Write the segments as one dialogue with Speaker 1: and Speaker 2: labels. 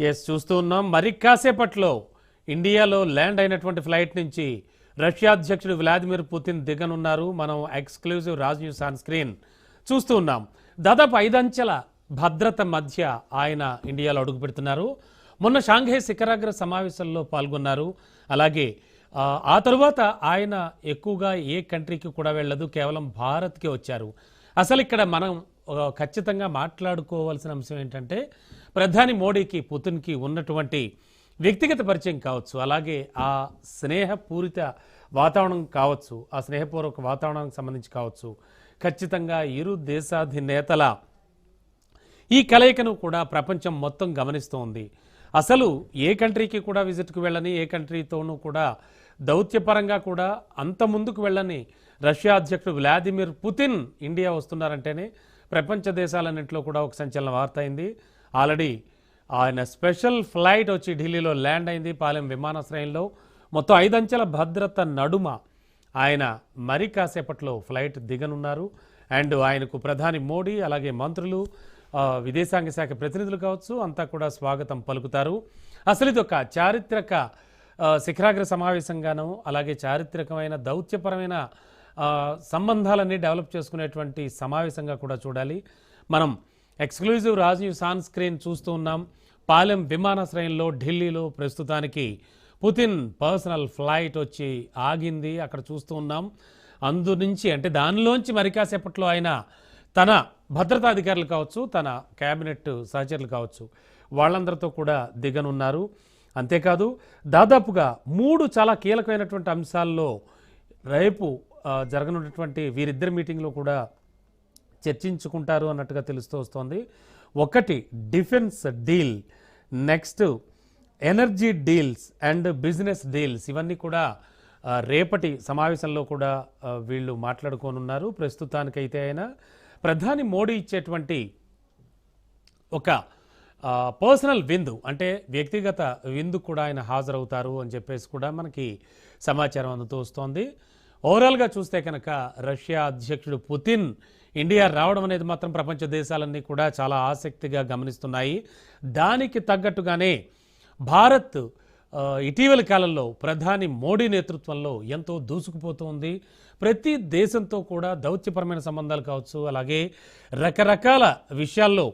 Speaker 1: Yes చూస్తూ ఉన్నాం. మరి కాసేపట్లో ఇండియాలో ల్యాండ్ అయినటువంటి ఫ్లైట్ నుంచి రష్యా అధ్యక్షుడు వ్లాదిమిర్ పుతిన్ దిగనున్నారు. మనం exclusive Raj news on screen చూస్తూ ఉన్నాం. దాదాపు ఐదంచెల భద్రత మధ్య ఆయన ఇండియాలో అడుగు పెడుతున్నారు. మొన్న షాంఘై శిఖరాగ్ర సమావేశంలో పాల్గొన్నారు. అలాగే ఆ, తరువాత ఆయన ఎక్కువగా ఏ కంట్రీకి కూడా వెళ్ళదు కేవలం భారత్కే వచ్చారు. అసలు ఇక్కడ మనం ఖచ్చితంగా మాట్లాడుకోవాల్సిన అంశం ఏంటంటే ప్రధాని మోడీకి పుతిన్కి ఉన్నటువంటి వ్యక్తిగత పరిచయం కావచ్చు అలాగే ఆ స్నేహపూరిత వాతావరణం కావచ్చు ఆ స్నేహపూర్వక వాతావరణానికి సంబంధించి కావచ్చు ఖచ్చితంగా ఇరు దేశాధినేతల ఈ కలయికను కూడా ప్రపంచం మొత్తం గమనిస్తోంది. అసలు ఏ కంట్రీకి కూడా విజిట్కి వెళ్ళని ఏ కంట్రీతోనూ కూడా దౌత్యపరంగా కూడా అంత ముందుకు వెళ్ళని రష్యా అధ్యక్షుడు వ్లాదిమిర్ పుతిన్ ఇండియా వస్తున్నారంటేనే ప్రపంచ దేశాలన్నింటిలో కూడా ఒక సంచలన వార్త అయింది. ఆల్రెడీ ఆయన స్పెషల్ ఫ్లైట్ వచ్చి ఢిల్లీలో ల్యాండ్ అయింది పాలెం విమానాశ్రయంలో. మొత్తం ఐదంచెల భద్రత నడుమ ఆయన మరి కాసేపట్లో ఫ్లైట్ దిగనున్నారు. అండ్ ఆయనకు ప్రధాని మోడీ అలాగే మంత్రులు విదేశాంగ శాఖ ప్రతినిధులు కావచ్చు అంతా కూడా స్వాగతం పలుకుతారు. అసలు ఇది ఒక చారిత్రక శిఖరాగ్ర సమావేశంగాను అలాగే చారిత్రకమైన దౌత్యపరమైన సంబంధాలన్నీ డెవలప్ చేసుకునేటువంటి సమావేశంగా కూడా చూడాలి. మనం exclusive Raj news on screen చూస్తూ ఉన్నాం. పాలెం విమానాశ్రయంలో ఢిల్లీలో ప్రస్తుతానికి పుతిన్ పర్సనల్ ఫ్లైట్ వచ్చి ఆగింది. అక్కడ చూస్తూ ఉన్నాం. అందు నుంచి అంటే దానిలోంచి మరికాసేపట్లో ఆయన తన భద్రతా అధికారులు కావచ్చు తన కేబినెట్ సహచరులు కావచ్చు వాళ్ళందరితో కూడా దిగనున్నారు. అంతేకాదు దాదాపుగా మూడు చాలా కీలకమైనటువంటి అంశాల్లో రేపు జరగనున్నటువంటి వీరిద్దరి మీటింగ్లో కూడా చర్చించుకుంటారు అన్నట్టుగా తెలుస్తూ వస్తోంది. ఒకటి defence deal. Next energy deals and business deals. ఇవన్నీ కూడా రేపటి సమావేశంలో కూడా వీళ్ళు మాట్లాడుకోనున్నారు. ప్రస్తుతానికైతే ఆయన ప్రధాని మోడీ ఇచ్చేటువంటి ఒక పర్సనల్ విందు అంటే వ్యక్తిగత విందు కూడా ఆయన హాజరవుతారు అని చెప్పేసి కూడా మనకి సమాచారం అందుతూ వస్తోంది. ఓవరాల్గా చూస్తే కనుక రష్యా అధ్యక్షుడు పుతిన్ ఇండియా రావడం అనేది మాత్రం ప్రపంచ దేశాలన్నీ కూడా చాలా ఆసక్తిగా గమనిస్తున్నాయి. దానికి తగ్గట్టుగానే భారత్ ఇటీవల ఇటీవలి కాలంలో ప్రధాని మోడీ నేతృత్వంలో ఎంతో దూసుకుపోతుంది. ప్రతి దేశంతో కూడా దౌత్యపరమైన సంబంధాలు కావచ్చు అలాగే రకరకాల విషయాల్లో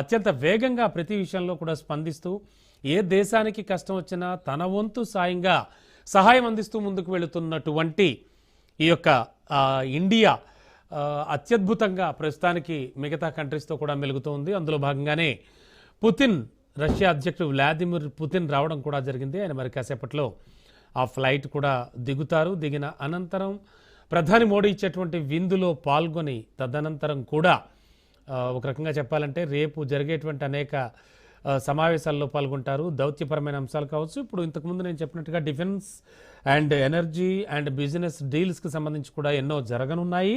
Speaker 1: అత్యంత వేగంగా ప్రతి విషయంలో కూడా స్పందిస్తూ ఏ దేశానికి కష్టం వచ్చినా తన వంతు సాయంగా సహాయం అందిస్తూ ముందుకు వెళుతున్నటువంటి ఈ యొక్క ఇండియా అత్యద్భుతంగా ప్రస్తుతానికి మిగతా కంట్రీస్తో కూడా మెలుగుతోంది అందులో భాగంగానే పుతిన్ రష్యా అధ్యక్షుడు వ్లాదిమిర్ పుతిన్ రావడం కూడా జరిగింది. ఆయన మరి కాసేపట్లో ఆ ఫ్లైట్ కూడా దిగుతారు. దిగిన అనంతరం ప్రధాని మోడీ ఇచ్చేటువంటి విందులో పాల్గొని తదనంతరం కూడా ఒక రకంగా చెప్పాలంటే రేపు జరిగేటువంటి అనేక సమావేశాల్లో పాల్గొంటారు. దౌత్యపరమైన అంశాలు కావచ్చు. ఇప్పుడు ఇంతకుముందు నేను చెప్పినట్టుగా defence and energy and business డీల్స్కి సంబంధించి కూడా ఎన్నో జరగనున్నాయి.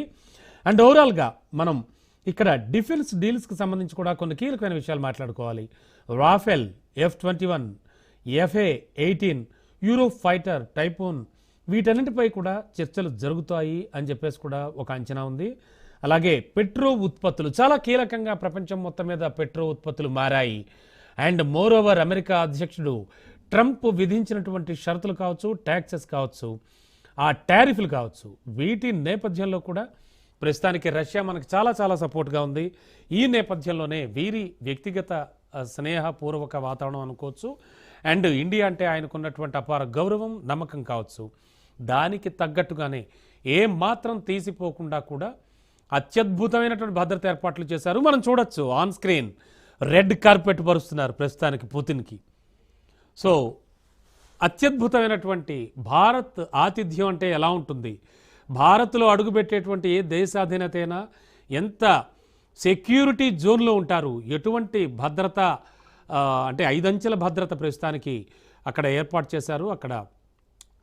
Speaker 1: అండ్ ఓవరాల్గా మనం ఇక్కడ డిఫెన్స్ డీల్స్కి సంబంధించి కూడా కొన్ని కీలకమైన విషయాలు మాట్లాడుకోవాలి. Rafale F twenty one FA eighteen Eurofighter Typhoon వీటన్నిటిపై కూడా చర్చలు జరుగుతాయి అని చెప్పేసి కూడా ఒక అంచనా ఉంది. అలాగే పెట్రో ఉత్పత్తులు చాలా కీలకంగా ప్రపంచం మొత్తం మీద పెట్రో ఉత్పత్తులు మారాయి. అండ్ మోరోవర్ అమెరికా అధ్యక్షుడు ట్రంప్ విధించినటువంటి షరతులు కావచ్చు ట్యాక్సెస్ కావచ్చు ఆ టారిఫ్లు కావచ్చు వీటి నేపథ్యంలో కూడా ప్రస్తుతానికి రష్యా మనకు చాలా చాలా సపోర్ట్గా ఉంది. ఈ నేపథ్యంలోనే వీరి వ్యక్తిగత స్నేహపూర్వక వాతావరణం అనుకోవచ్చు. అండ్ ఇండియా అంటే ఆయనకున్నటువంటి అపార గౌరవం నమ్మకం కావచ్చు. దానికి తగ్గట్టుగానే ఏ మాత్రం తీసిపోకుండా కూడా అత్యద్భుతమైనటువంటి భద్రత ఏర్పాట్లు చేశారు. మనం చూడొచ్చు ఆన్ స్క్రీన్ రెడ్ కార్పెట్ పరుస్తున్నారు ప్రస్తుతానికి పుతిన్కి. సో అత్యద్భుతమైనటువంటి భారత్ ఆతిథ్యం అంటే ఎలా ఉంటుంది? భారత్లో అడుగుపెట్టేటువంటి ఏ దేశాధీనత అయినా ఎంత సెక్యూరిటీ జోన్లో ఉంటారు? ఎటువంటి భద్రత అంటే ఐదంచెల భద్రత ప్రస్తుతానికి అక్కడ ఏర్పాటు చేశారు? అక్కడ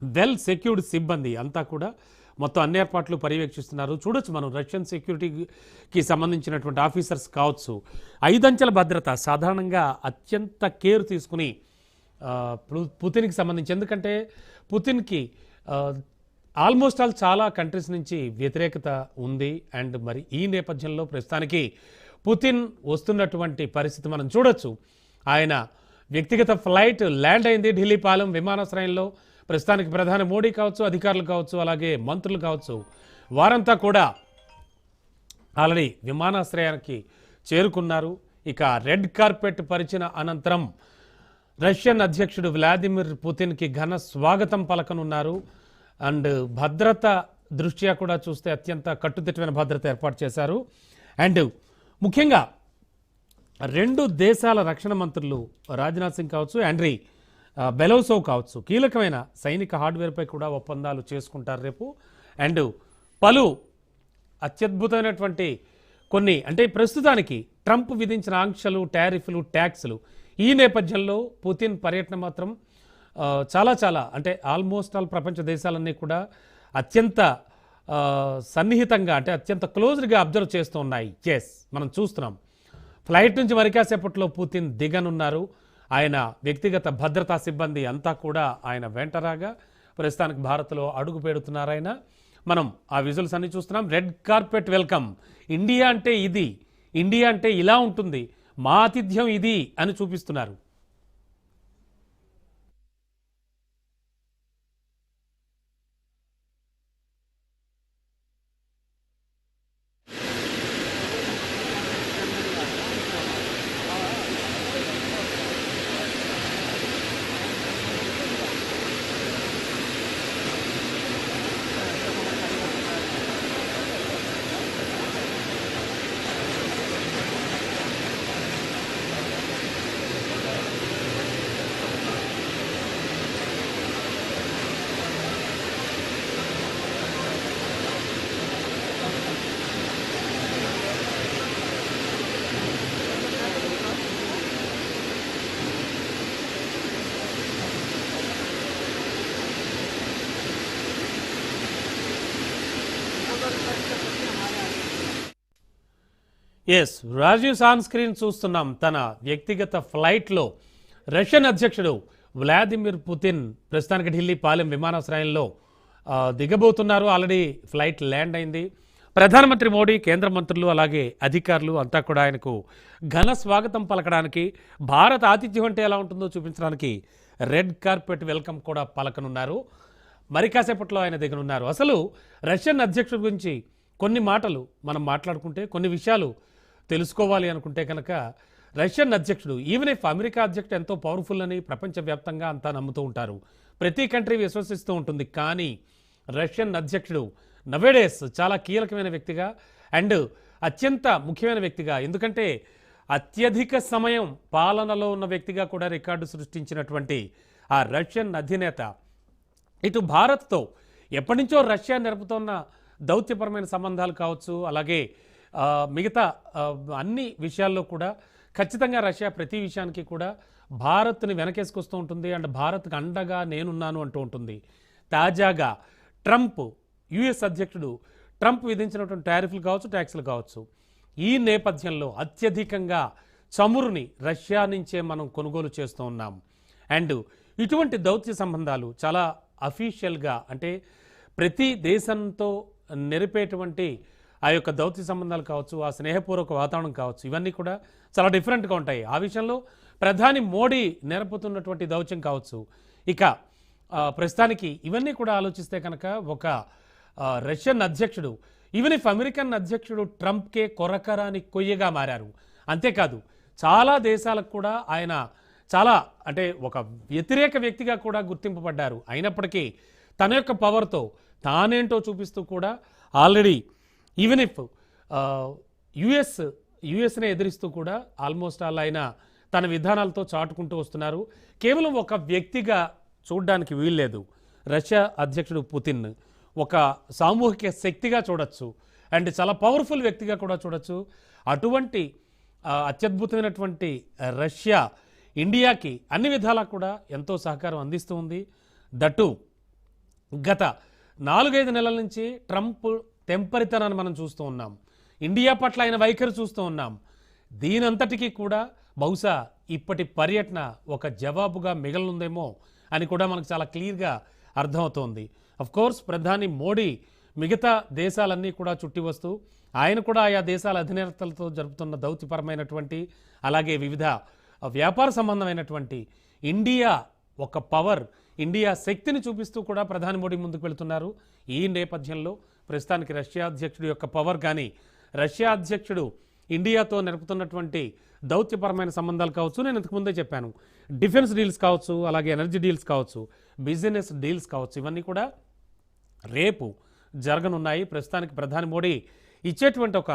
Speaker 1: వెల్ సెక్యూర్డ్ సిబ్బంది అంతా కూడా మొత్తం అన్ని ఏర్పాట్లు పర్యవేక్షిస్తున్నారు. చూడొచ్చు మనం రష్యన్ సెక్యూరిటీకి సంబంధించినటువంటి ఆఫీసర్స్ కావచ్చు. ఐదంచెల భద్రత సాధారణంగా అత్యంత కేర్ తీసుకుని పుతిన్కి సంబంధించి. ఎందుకంటే పుతిన్కి ఆల్మోస్ట్ ఆల్ చాలా కంట్రీస్ నుంచి వ్యతిరేకత ఉంది. అండ్ మరి ఈ నేపథ్యంలో ప్రస్తుతానికి పుతిన్ వస్తున్నటువంటి పరిస్థితి మనం చూడొచ్చు. ఆయన వ్యక్తిగత ఫ్లైట్ ల్యాండ్ అయింది ఢిల్లీ పాలెం విమానాశ్రయంలో. ప్రస్తుతానికి ప్రధాని మోడీ కావచ్చు అధికారులు కావచ్చు అలాగే మంత్రులు కావచ్చు. వారంతా కూడా ఆల్రెడీ విమానాశ్రయానికి చేరుకున్నారు. ఇక రెడ్ కార్పెట్ పరిచిన అనంతరం రష్యన్ అధ్యక్షుడు వ్లాదిమిర్ పుతిన్కి ఘన స్వాగతం పలకనున్నారు. అండ్ భద్రత దృష్ట్యా కూడా చూస్తే అత్యంత కట్టుదిట్టమైన భద్రత ఏర్పాటు చేశారు. అండ్ ముఖ్యంగా రెండు దేశాల రక్షణ మంత్రులు రాజ్నాథ్ సింగ్ కావచ్చు ఆండ్రీ ఆ, కావచ్చు కీలకమైన సైనిక హార్డ్వేర్పై కూడా ఒప్పందాలు చేసుకుంటారు రేపు. అండ్ పలు అత్యద్భుతమైనటువంటి కొన్ని అంటే ప్రస్తుతానికి ట్రంప్ విధించిన ఆంక్షలు టారిఫ్లు ట్యాక్స్లు ఈ నేపథ్యంలో పుతిన్ పర్యటన మాత్రం చాలా చాలా అంటే ఆల్మోస్ట్ ఆల్ ప్రపంచ దేశాలన్నీ కూడా అత్యంత సన్నిహితంగా అంటే అత్యంత క్లోజ్గా అబ్జర్వ్ చేస్తూ ఉన్నాయి. ఎస్ మనం చూస్తున్నాం. ఫ్లైట్ నుంచి మరికాసేపట్లో పుతిన్ దిగనున్నారు. ఆయన వ్యక్తిగత భద్రతా సిబ్బంది అంతా కూడా ఆయన వెంటరాగా ప్రస్తుతానికి భారత్లో అడుగు పెడుతున్నారాయన మనం ఆ విజువల్స్ అన్ని చూస్తున్నాం. రెడ్ కార్పెట్ వెల్కమ్ ఇండియా అంటే ఇది. ఇండియా అంటే ఇలా ఉంటుంది. మా ఆతిథ్యం ఇది అని చూపిస్తున్నారు. ఎస్ రాజీవ్ ఆన్ స్క్రీన్ చూస్తున్నాం. తన వ్యక్తిగత ఫ్లైట్లో రష్యన్ అధ్యక్షుడు వ్లాదిమిర్ పుతిన్ ప్రస్తుతానికి ఢిల్లీ పాలెం విమానాశ్రయంలో దిగబోతున్నారు. ఆల్రెడీ ఫ్లైట్ ల్యాండ్ అయింది. ప్రధానమంత్రి మోడీ కేంద్ర మంత్రులు అలాగే అధికారులు అంతా కూడా ఆయనకు ఘన స్వాగతం పలకడానికి భారత ఆతిథ్యం అంటే ఎలా ఉంటుందో చూపించడానికి రెడ్ కార్పెట్ వెల్కమ్ కూడా పలకనున్నారు. మరి కాసేపట్లో ఆయన ఉన్నారు అసలు రష్యన్ అధ్యక్షుడి గురించి కొన్ని మాటలు మనం మాట్లాడుకుంటే కొన్ని విషయాలు తెలుసుకోవాలి అనుకుంటే కనుక రష్యన్ అధ్యక్షుడు ఈవెన్ ఇఫ్ అమెరికా అధ్యక్షుడు ఎంతో పవర్ఫుల్ అని ప్రపంచవ్యాప్తంగా అంతా నమ్ముతూ ఉంటారు. ప్రతి కంట్రీ విశ్వసిస్తూ ఉంటుంది. కానీ రష్యన్ అధ్యక్షుడు నవేడేస్ చాలా కీలకమైన వ్యక్తిగా అండ్ అత్యంత ముఖ్యమైన వ్యక్తిగా ఎందుకంటే అత్యధిక సమయం పాలనలో ఉన్న వ్యక్తిగా కూడా రికార్డు సృష్టించినటువంటి ఆ రష్యన్ అధినేత ఇటు భారత్తో ఎప్పటినుంచో రష్యా నెరపుతున్న దౌత్యపరమైన సంబంధాలు కావచ్చు అలాగే మిగతా అన్ని విషయాల్లో కూడా ఖచ్చితంగా రష్యా ప్రతి విషయానికి కూడా భారత్ని వెనకేసుకొస్తూ ఉంటుంది అండ్ భారత్కు అండగా నేనున్నాను అంటూ ఉంటుంది. తాజాగా ట్రంప్ యుఎస్ అధ్యక్షుడు ట్రంప్ విధించినటువంటి టారిఫ్లు కావచ్చు ట్యాక్స్లు కావచ్చు ఈ నేపథ్యంలో అత్యధికంగా చమురుని రష్యా నుంచే మనం కొనుగోలు చేస్తూ ఉన్నాం. అండ్ ఇటువంటి దౌత్య సంబంధాలు చాలా అఫీషియల్గా అంటే ప్రతి దేశంతో నెరిపేటువంటి ఆ యొక్క దౌత్య సంబంధాలు కావచ్చు ఆ స్నేహపూర్వక వాతావరణం కావచ్చు ఇవన్నీ కూడా చాలా డిఫరెంట్గా ఉంటాయి. ఆ విషయంలో ప్రధాని మోడీ నెరపుతున్నటువంటి దౌత్యం కావచ్చు. ఇక ప్రస్తుతానికి ఇవన్నీ కూడా ఆలోచిస్తే కనుక ఒక రష్యన్ అధ్యక్షుడు ఈవెన్ ఇఫ్ అమెరికన్ అధ్యక్షుడు ట్రంప్కే కొరకరాని కొయ్యగా మారారు. అంతేకాదు చాలా దేశాలకు కూడా ఆయన చాలా అంటే ఒక వ్యతిరేక వ్యక్తిగా కూడా గుర్తింపబడ్డారు. అయినప్పటికీ తన యొక్క పవర్తో తానేంటో చూపిస్తూ కూడా ఆల్రెడీ ఈవెన్ ఇఫ్ యుఎస్ యుఎస్నే ఎదిరిస్తూ కూడా ఆల్మోస్ట్ ఆల్ ఆయన తన విధానాలతో చాటుకుంటూ వస్తున్నారు. కేవలం ఒక వ్యక్తిగా చూడడానికి వీల్లేదు. రష్యా అధ్యక్షుడు పుతిన్ ఒక సామూహిక శక్తిగా చూడొచ్చు. అండ్ చాలా పవర్ఫుల్ వ్యక్తిగా కూడా చూడొచ్చు. అటువంటి అత్యద్భుతమైనటువంటి రష్యా ఇండియాకి అన్ని విధాలా కూడా ఎంతో సహకారం అందిస్తూ ఉంది. దట్టు గత నాలుగైదు నెలల నుంచి ట్రంప్ తెంపరితనాన్ని మనం చూస్తూ ఉన్నాం. ఇండియా పట్ల ఆయన వైఖరి చూస్తూ ఉన్నాం. దీనంతటికీ కూడా బహుశా ఇప్పటి పర్యటన ఒక జవాబుగా మిగలనుందేమో అని కూడా మనకు చాలా క్లియర్గా అర్థమవుతోంది. కోర్స్ ప్రధాని మోడీ మిగతా దేశాలన్నీ కూడా చుట్టి వస్తూ ఆయన కూడా ఆయా దేశాల అధినేతలతో జరుపుతున్న దౌత్యపరమైనటువంటి అలాగే వివిధ వ్యాపార సంబంధమైనటువంటి ఇండియా ఒక పవర్ ఇండియా శక్తిని చూపిస్తూ కూడా ప్రధాని మోడీ ముందుకు వెళుతున్నారు. ఈ నేపథ్యంలో ప్రస్తుతానికి రష్యా అధ్యక్షుడి యొక్క పవర్ కానీ రష్యా అధ్యక్షుడు ఇండియాతో నడుపుతున్నటువంటి దౌత్యపరమైన సంబంధాలు కావచ్చు నేను ఇంతకుముందే చెప్పాను. డిఫెన్స్ డీల్స్ కావచ్చు అలాగే ఎనర్జీ డీల్స్ కావచ్చు బిజినెస్ డీల్స్ కావచ్చు ఇవన్నీ కూడా రేపు జరగనున్నాయి. ప్రస్తుతానికి ప్రధాని మోడీ ఇచ్చేటువంటి ఒక